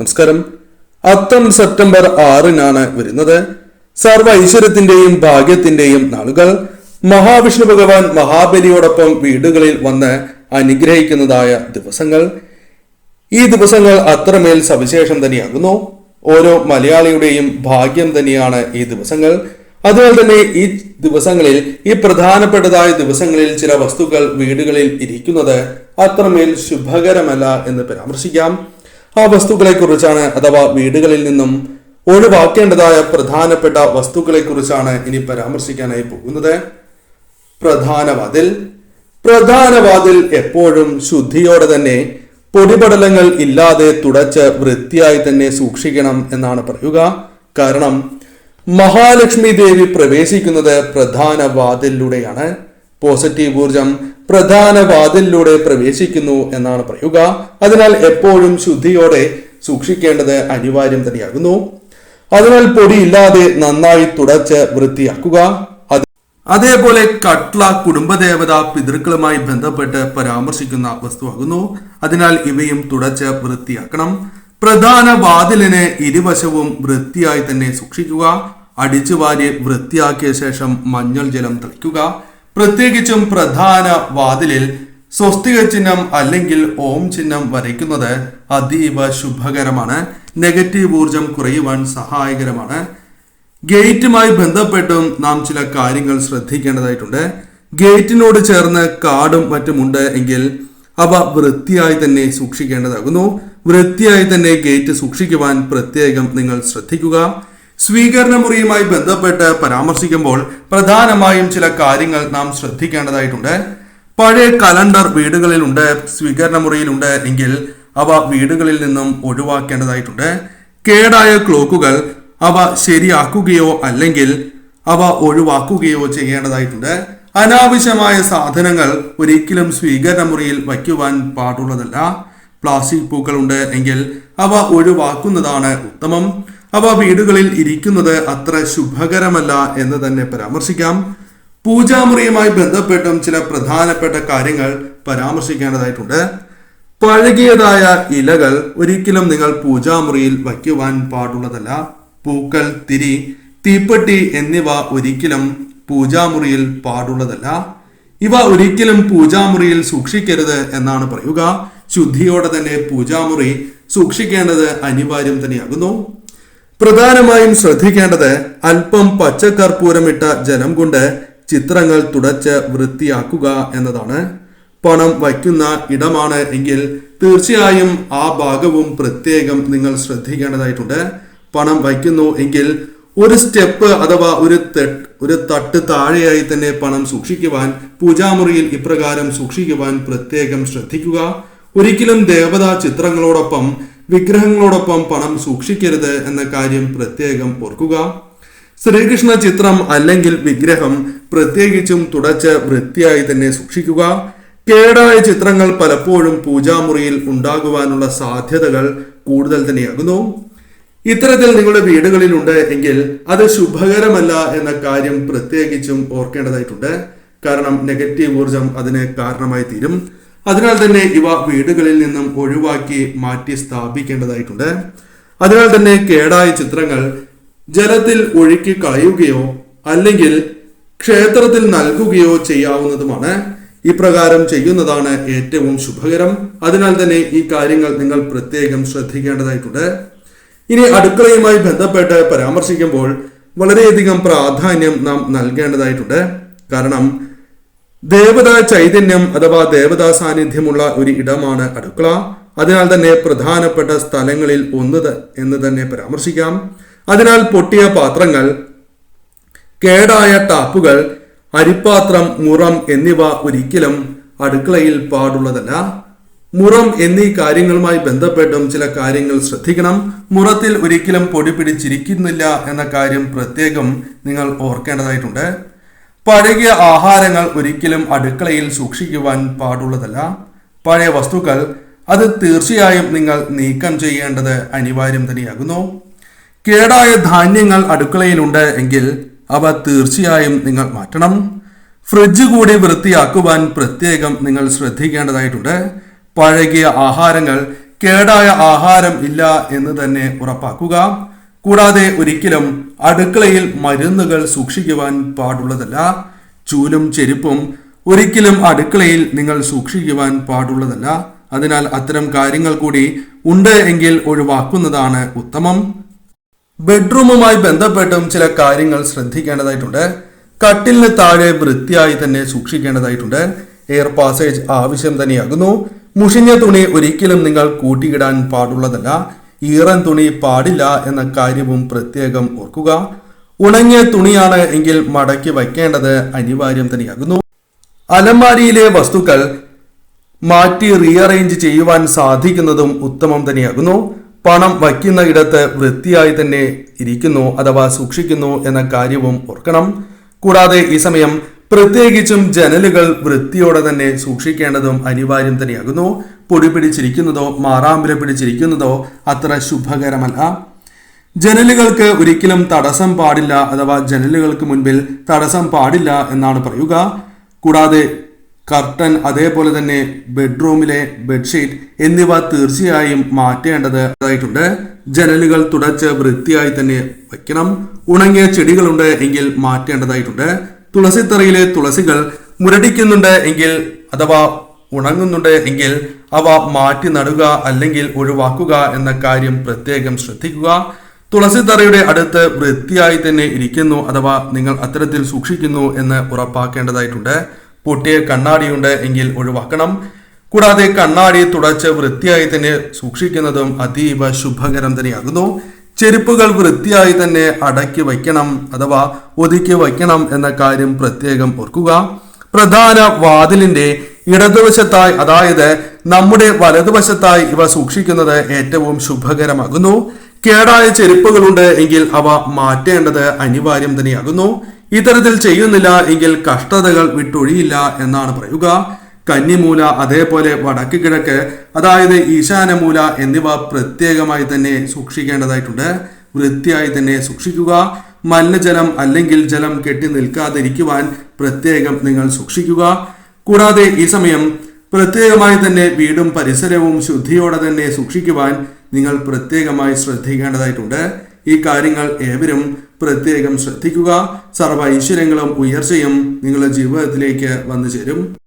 നമസ്കാരം. അത്തം സെപ്റ്റംബർ ആറിനാണ് വരുന്നത്. സർവ ഐശ്വര്യത്തിന്റെയും ഭാഗ്യത്തിന്റെയും നാളുകൾ. മഹാവിഷ്ണു ഭഗവാൻ മഹാബലിയോടൊപ്പം വീടുകളിൽ വന്ന് അനുഗ്രഹിക്കുന്നതായ ദിവസങ്ങൾ. ഈ ദിവസങ്ങൾ അത്രമേൽ സവിശേഷം തന്നെയാകുന്നു. ഓരോ മലയാളിയുടെയും ഭാഗ്യം തന്നെയാണ് ഈ ദിവസങ്ങൾ. അതുപോലെ തന്നെ ഈ ദിവസങ്ങളിൽ ഈ പ്രധാനപ്പെട്ടതായ ദിവസങ്ങളിൽ ചില വസ്തുക്കൾ വീടുകളിൽ ഇരിക്കുന്നത് അത്രമേൽ ശുഭകരമല്ല എന്ന് പരാമർശിക്കാം. ആ വസ്തുക്കളെ കുറിച്ചാണ് അഥവാ വീടുകളിൽ നിന്നും ഒഴിവാക്കേണ്ടതായ പ്രധാനപ്പെട്ട വസ്തുക്കളെ കുറിച്ചാണ് ഇനി പരാമർശിക്കാനായി പോകുന്നത്. പ്രധാന വാതിൽ പ്രധാന വാതിൽ എപ്പോഴും ശുദ്ധിയോടെ തന്നെ പൊടിപടലങ്ങൾ ഇല്ലാതെ തുടച്ച് വൃത്തിയായി തന്നെ സൂക്ഷിക്കണം എന്നാണ് പറയുക. കാരണം മഹാലക്ഷ്മി ദേവി പ്രവേശിക്കുന്നത് പ്രധാന വാതിലിലൂടെയാണ് പോസിറ്റീവ് ഊർജം പ്രധാന വാതിലിലൂടെ പ്രവേശിക്കുന്നു എന്നാണ് പറയുക. അതിനാൽ എപ്പോഴും ശുദ്ധിയോടെ സൂക്ഷിക്കേണ്ടത് അനിവാര്യം തന്നെയാകുന്നു. അതിനാൽ പൊടിയില്ലാതെ നന്നായി തുടച്ച് വൃത്തിയാക്കുക. അതേപോലെ കട്ട്ല കുടുംബദേവത പിതൃക്കളുമായി ബന്ധപ്പെട്ട് പരാമർശിക്കുന്ന വസ്തുവാകുന്നു. അതിനാൽ ഇവയും തുടച്ച് വൃത്തിയാക്കണം. പ്രധാന വാതിലിനെ ഇരുവശവും വൃത്തിയായി തന്നെ സൂക്ഷിക്കുക. അടിച്ചുവാരി വൃത്തിയാക്കിയ ശേഷം മഞ്ഞൾ ജലം തളിക്കുക. പ്രത്യേകിച്ചും പ്രധാന വാതിലിൽ സ്വസ്തിക ചിഹ്നം അല്ലെങ്കിൽ ഓം ചിഹ്നം വരയ്ക്കുന്നത് അതീവ ശുഭകരമാണ്. നെഗറ്റീവ് ഊർജം കുറയുവാൻ സഹായകരമാണ്. ഗേറ്റുമായി ബന്ധപ്പെട്ടും നാം ചില കാര്യങ്ങൾ ശ്രദ്ധിക്കേണ്ടതായിട്ടുണ്ട്. ഗേറ്റിനോട് ചേർന്ന് കാടും മറ്റുമുണ്ട് എങ്കിൽ അവ വൃത്തിയായി തന്നെ സൂക്ഷിക്കേണ്ടതാകുന്നു. വൃത്തിയായി തന്നെ ഗേറ്റ് സൂക്ഷിക്കുവാൻ പ്രത്യേകം നിങ്ങൾ ശ്രദ്ധിക്കുക. സ്വീകരണ മുറിയുമായി ബന്ധപ്പെട്ട് പരാമർശിക്കുമ്പോൾ പ്രധാനമായും ചില കാര്യങ്ങൾ നാം ശ്രദ്ധിക്കേണ്ടതായിട്ടുണ്ട്. പഴയ കലണ്ടർ വീടുകളിലുണ്ട് സ്വീകരണ മുറിയിലുണ്ട് എങ്കിൽ അവ വീടുകളിൽ നിന്നും ഒഴിവാക്കേണ്ടതായിട്ടുണ്ട്. കേടായ ക്ലോക്കുകൾ അവ ശരിയാക്കുകയോ അല്ലെങ്കിൽ അവ ഒഴിവാക്കുകയോ ചെയ്യേണ്ടതായിട്ടുണ്ട്. അനാവശ്യമായ സാധനങ്ങൾ ഒരിക്കലും സ്വീകരണ മുറിയിൽ വയ്ക്കുവാൻ പാടുള്ളതല്ല. പ്ലാസ്റ്റിക് പൂക്കളുണ്ട് എങ്കിൽ അവ ഒഴിവാക്കുന്നതാണ് ഉത്തമം. അവ വീടുകളിൽ ഇരിക്കുന്നത് അത്ര ശുഭകരമല്ല എന്ന് തന്നെ പരാമർശിക്കാം. പൂജാമുറിയുമായി ബന്ധപ്പെട്ടും ചില പ്രധാനപ്പെട്ട കാര്യങ്ങൾ പരാമർശിക്കേണ്ടതായിട്ടുണ്ട്. പഴകിയതായ ഇലകൾ ഒരിക്കലും നിങ്ങൾ പൂജാമുറിയിൽ വയ്ക്കുവാൻ പാടുള്ളതല്ല. പൂക്കൾ തിരി തീപ്പെട്ടി എന്നിവ ഒരിക്കലും പൂജാമുറിയിൽ പാടുള്ളതല്ല. ഇവ ഒരിക്കലും പൂജാമുറിയിൽ സൂക്ഷിക്കരുത് എന്നാണ് പറയുക. ശുദ്ധിയോടെ തന്നെ പൂജാമുറി സൂക്ഷിക്കേണ്ടത് അനിവാര്യം തന്നെയാകുന്നു. പ്രധാനമായും ശ്രദ്ധിക്കേണ്ടത് അല്പം പച്ചക്കർപ്പൂരമിട്ട ജനം കൊണ്ട് ചിത്രങ്ങൾ തുടച്ച് വൃത്തിയാക്കുക എന്നതാണ്. പണം വയ്ക്കുന്ന ഇടമാണ് എങ്കിൽ തീർച്ചയായും ആ ഭാഗവും പ്രത്യേകം നിങ്ങൾ ശ്രദ്ധിക്കേണ്ടതായിട്ടുണ്ട്. പണം വയ്ക്കുന്നു എങ്കിൽ ഒരു സ്റ്റെപ്പ് അഥവാ ഒരു ഒരു തട്ട് താഴെയായി തന്നെ പണം സൂക്ഷിക്കുവാൻ പൂജാമുറിയിൽ ഇപ്രകാരം സൂക്ഷിക്കുവാൻ പ്രത്യേകം ശ്രദ്ധിക്കുക. ഒരിക്കലും ദേവതാ ചിത്രങ്ങളോടൊപ്പം വിഗ്രഹങ്ങളോടൊപ്പം പണം സൂക്ഷിക്കരുത് എന്ന കാര്യം പ്രത്യേകം ഓർക്കുക. ശ്രീകൃഷ്ണ ചിത്രം അല്ലെങ്കിൽ വിഗ്രഹം പ്രത്യേകിച്ചും തുടച്ച് വൃത്തിയായി തന്നെ സൂക്ഷിക്കുക. കേടായ ചിത്രങ്ങൾ പലപ്പോഴും പൂജാമുറിയിൽ ഉണ്ടാകുവാനുള്ള സാധ്യതകൾ കൂടുതൽ തന്നെയാകുന്നു. ഇത്തരത്തിൽ നിങ്ങളുടെ വീടുകളിലുണ്ട് എങ്കിൽ അത് ശുഭകരമല്ല എന്ന കാര്യം പ്രത്യേകിച്ചും ഓർക്കേണ്ടതായിട്ടുണ്ട്. കാരണം നെഗറ്റീവ് ഊർജം അതിന് കാരണമായി തീരും. അതിനാൽ തന്നെ ഇവ വീടുകളിൽ നിന്നും ഒഴിവാക്കി മാറ്റി സ്ഥാപിക്കേണ്ടതായിട്ടുണ്ട്. അതിനാൽ തന്നെ കേടായ ചിത്രങ്ങൾ ജലത്തിൽ ഒഴുക്കി കളയുകയോ അല്ലെങ്കിൽ ക്ഷേത്രത്തിൽ നൽകുകയോ ചെയ്യാവുന്നതുമാണ്. ഇപ്രകാരം ചെയ്യുന്നതാണ് ഏറ്റവും ശുഭകരം. അതിനാൽ തന്നെ ഈ കാര്യങ്ങൾ നിങ്ങൾ പ്രത്യേകം ശ്രദ്ധിക്കേണ്ടതായിട്ടുണ്ട്. ഇനി അടുക്കളയുമായി ബന്ധപ്പെട്ട് പരാമർശിക്കുമ്പോൾ വളരെയധികം പ്രാധാന്യം നാം നൽകേണ്ടതായിട്ടുണ്ട്. കാരണം ദേവതാ ചൈതന്യം അഥവാ ദേവതാ സാന്നിധ്യമുള്ള ഒരു ഇടമാണ് അടുക്കള. അതിനാൽ തന്നെ പ്രധാനപ്പെട്ട സ്ഥലങ്ങളിൽ ഒന്ന് എന്ന് തന്നെ പരാമർശിക്കാം. അതിനാൽ പൊട്ടിയ പാത്രങ്ങൾ കേടായ ടാപ്പുകൾ അരിപ്പാത്രം മുറം എന്നിവ ഒരിക്കലും അടുക്കളയിൽ പാടുള്ളതല്ല. മുറം എന്നീ കാര്യങ്ങളുമായി ബന്ധപ്പെട്ടും ചില കാര്യങ്ങൾ ശ്രദ്ധിക്കണം. മുറത്തിൽ ഒരിക്കലും പൊടി പിടിച്ചിരിക്കുന്നില്ല എന്ന കാര്യം പ്രത്യേകം നിങ്ങൾ ഓർക്കേണ്ടതായിട്ടുണ്ട്. പഴകിയ ആഹാരങ്ങൾ ഒരിക്കലും അടുക്കളയിൽ സൂക്ഷിക്കുവാൻ പാടുള്ളതല്ല. പഴയ വസ്തുക്കൾ അത് തീർച്ചയായും നിങ്ങൾ നീക്കം ചെയ്യേണ്ടത് അനിവാര്യം തന്നെയാകുന്നു. കേടായ ധാന്യങ്ങൾ അടുക്കളയിലുണ്ട് എങ്കിൽ അവ തീർച്ചയായും നിങ്ങൾ മാറ്റണം. ഫ്രിഡ്ജ് കൂടി വൃത്തിയാക്കുവാൻ പ്രത്യേകം നിങ്ങൾ ശ്രദ്ധിക്കേണ്ടതായിട്ടുണ്ട്. പഴകിയ ആഹാരങ്ങൾ കേടായ ആഹാരം ഇല്ല എന്ന് തന്നെ ഉറപ്പാക്കുക. കൂടാതെ ഒരിക്കലും അടുക്കളയിൽ മരുന്നുകൾ സൂക്ഷിക്കുവാൻ പാടുള്ളതല്ല. ചൂലും ചെരുപ്പും ഒരിക്കലും അടുക്കളയിൽ നിങ്ങൾ സൂക്ഷിക്കുവാൻ പാടുള്ളതല്ല. അതിനാൽ അത്തരം കാര്യങ്ങൾ കൂടി ഉണ്ട് എങ്കിൽ ഒഴിവാക്കുന്നതാണ് ഉത്തമം. ബെഡ്റൂമുമായി ബന്ധപ്പെട്ടും ചില കാര്യങ്ങൾ ശ്രദ്ധിക്കേണ്ടതായിട്ടുണ്ട്. കട്ടിലിന് താഴെ വൃത്തിയായി തന്നെ സൂക്ഷിക്കേണ്ടതായിട്ടുണ്ട്. എയർ പാസേജ് ആവശ്യം തന്നെയാകുന്നു. മുഷിഞ്ഞ തുണി ഒരിക്കലും നിങ്ങൾ കൂട്ടിയിടാൻ പാടുള്ളതല്ല. ഈറൻ തുണി പാടില്ല എന്ന കാര്യവും പ്രത്യേകം ഓർക്കുക. ഉണങ്ങിയ തുണിയാണ് എങ്കിൽ മടക്കി വയ്ക്കേണ്ടത് അനിവാര്യം തന്നെയാകുന്നു. അലമാരിയിലെ വസ്തുക്കൾ മാറ്റി റീഅറേഞ്ച് ചെയ്യുവാൻ സാധിക്കുന്നതും ഉത്തമം തന്നെയാകുന്നു. പണം വയ്ക്കുന്ന ഇടത്ത് വൃത്തിയായി തന്നെ ഇരിക്കുന്നു അഥവാ സൂക്ഷിക്കുന്നു എന്ന കാര്യവും ഓർക്കണം. കൂടാതെ ഈ സമയം പ്രത്യേകിച്ചും ജനലുകൾ വൃത്തിയോടെ തന്നെ സൂക്ഷിക്കേണ്ടതും അനിവാര്യം തന്നെയാകുന്നു. പൊടി പിടിച്ചിരിക്കുന്നതോ മാറാമ്പില പിടിച്ചിരിക്കുന്നതോ അത്ര ശുഭകരമല്ല. ജനലുകൾക്ക് ഒരിക്കലും തടസ്സം പാടില്ല അഥവാ ജനലുകൾക്ക് മുൻപിൽ തടസ്സം പാടില്ല എന്നാണ് പറയുക. കൂടാതെ കർട്ടൻ അതേപോലെ തന്നെ ബെഡ്റൂമിലെ ബെഡ്ഷീറ്റ് എന്നിവ തീർച്ചയായും മാറ്റേണ്ടത് ആയിട്ടുണ്ട്. ജനലുകൾ തുടച്ച് വൃത്തിയായി തന്നെ വയ്ക്കണം. ഉണങ്ങിയ ചെടികളുണ്ട് എങ്കിൽ മാറ്റേണ്ടതായിട്ടുണ്ട്. തുളസിത്തറയിലെ തുളസികൾ മുരടിക്കുന്നുണ്ട് എങ്കിൽ അഥവാ ഉണങ്ങുന്നുണ്ട് എങ്കിൽ അവ മാറ്റി നടുക അല്ലെങ്കിൽ ഒഴിവാക്കുക എന്ന കാര്യം പ്രത്യേകം ശ്രദ്ധിക്കുക. തുളസിത്തറയുടെ അടുത്ത് വൃത്തിയായി തന്നെ ഇരിക്കുന്നു അഥവാ നിങ്ങൾ അത്തരത്തിൽ സൂക്ഷിക്കുന്നു എന്ന് ഉറപ്പാക്കേണ്ടതായിട്ടുണ്ട്. പൊട്ടിയ കണ്ണാടിയുണ്ട് എങ്കിൽ ഒഴിവാക്കണം. കൂടാതെ കണ്ണാടി തുടച്ച് വൃത്തിയായി തന്നെ സൂക്ഷിക്കുന്നതും അതീവ ശുഭകരം തന്നെയാകുന്നു. ചെരുപ്പുകൾ വൃത്തിയായി തന്നെ അടക്കി വയ്ക്കണം അഥവാ ഒതുക്കി വയ്ക്കണം എന്ന കാര്യം പ്രത്യേകം ഓർക്കുക. പ്രധാന വാതിലിന്റെ ഇടതുവശത്തായി അതായത് നമ്മുടെ വലതുവശത്തായി ഇവ സൂക്ഷിക്കുന്നത് ഏറ്റവും ശുഭകരമാകുന്നു. കേടായ ചെരുപ്പുകളുണ്ട് എങ്കിൽ അവ മാറ്റേണ്ടത് അനിവാര്യം തന്നെയാകുന്നു. ഇത്തരത്തിൽ ചെയ്യുന്നില്ല എങ്കിൽ കഷ്ടതകൾ വിട്ടൊഴിയില്ല എന്നാണ് പറയുക. കന്നിമൂല അതേപോലെ വടക്ക് കിഴക്ക് അതായത് ഈശാനമൂല എന്നിവ പ്രത്യേകമായി തന്നെ സൂക്ഷിക്കേണ്ടതായിട്ടുണ്ട്. വൃത്തിയായി തന്നെ സൂക്ഷിക്കുക. മലിനജലം അല്ലെങ്കിൽ ജലം കെട്ടി നിൽക്കാതിരിക്കുവാൻ പ്രത്യേകം നിങ്ങൾ സൂക്ഷിക്കുക. കൂടാതെ ഈ സമയം പ്രത്യേകമായി തന്നെ വീടും പരിസരവും ശുദ്ധിയോടെ തന്നെ സൂക്ഷിക്കുവാൻ നിങ്ങൾ പ്രത്യേകമായി ശ്രദ്ധിക്കേണ്ടതായിട്ടുണ്ട്. ഈ കാര്യങ്ങൾ ഏവരും പ്രത്യേകം ശ്രദ്ധിക്കുക. സർവ ഐശ്വര്യങ്ങളും ഉയർച്ചയും നിങ്ങളുടെ ജീവിതത്തിലേക്ക് വന്നു ചേരും.